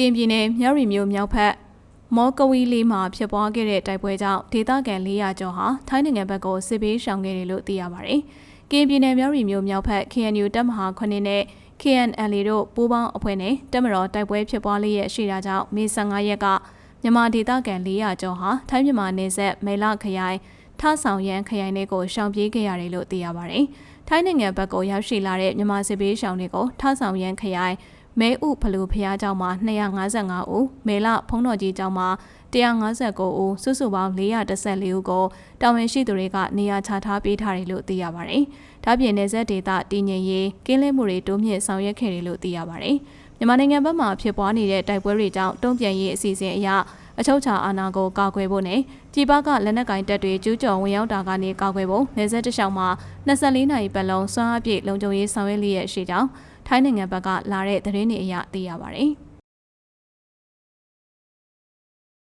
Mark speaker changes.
Speaker 1: ကင်ပြည်နယ်မြရီမြို့မြောက်ဖက်မော်ကဝီလေးမှာဖြစ်ပွားခဲ့တဲ့တိုက်ပွဲကြောင့်ဒေသခံ400ကျော်ဟာထိုင်းနိုင်ငံဘက်ကိုစစ်ပေးရှောင်ခဲ့တယ်လို့သိရပါတယ်။ကင်ပြည်နယ်မြရီမြို့မြောက်ဖက် KNU တပ်မဟာ9နဲ့ KNLA တို့ပူးပေါင်းအဖွဲ့နဲ့တပ်မတော်တိုက်ပွဲဖြစ်ပွားလျက်ရှိတာကြောင့်မေ15ရက်ကမြန်မာဒေသခံ400ကျော်ဟာထိုင်းမြန်မာနယ်စပ်မေလခရိုင်ထဆောင်ရန်ခရိုင်တွေကိုရှောင်ပြေးခဲ့ရတယ်လို့သိရပါတယ်။ထိုင်းနိုင်ငံဘက်ကိုရောက်ရှိလာတဲ့မြန်မာစစ်ပေးရှောင်တွေကိုထဆောင်ရန်ခရိုင် မဲဥဖလူဖျားကျောင်းမှာ255ဦးမေလဖုံးတော်ကြီးကျောင်းမှာ159ဦးစုစုပေါင်း414ဦးကိုတာဝန်ရှိသူတွေကနေရာချထားပေးထားတယ်လို့သိရပါတယ်။ဒါပြင်နယ်စပ်ဒေသတည်ငြိမ်ရေးကင်းလဲမှုတွေတိုးမြင့်ဆောင်ရွက်ခဲ့တယ်လို့သိရပါတယ်။မြန်မာနိုင်ငံဘက်မှာဖြစ်ပွားနေတဲ့တိုက်ပွဲတွေကြောင့်တုံ့ပြန်ရေးအစီအစဉ်အရအချုပ်ချာအာဏာကိုကာကွယ်ဖို့နဲ့ပြည်ပကလက်နက်ကင်တပ်တွေကျူးကျော်ဝင်ရောက်တာကနေကာကွယ်ဖို့နေဆက်တလျှောက်မှာ24နာရီပတ်လုံးစွမ်းအားပြည့်လုံခြုံရေးဆောင်ရွက်လျက်ရှိကြောင်း ထိုင်းနိုင်ငံဘက်ကလာတဲ့သတင်းတွေအရသိရပါတယ်။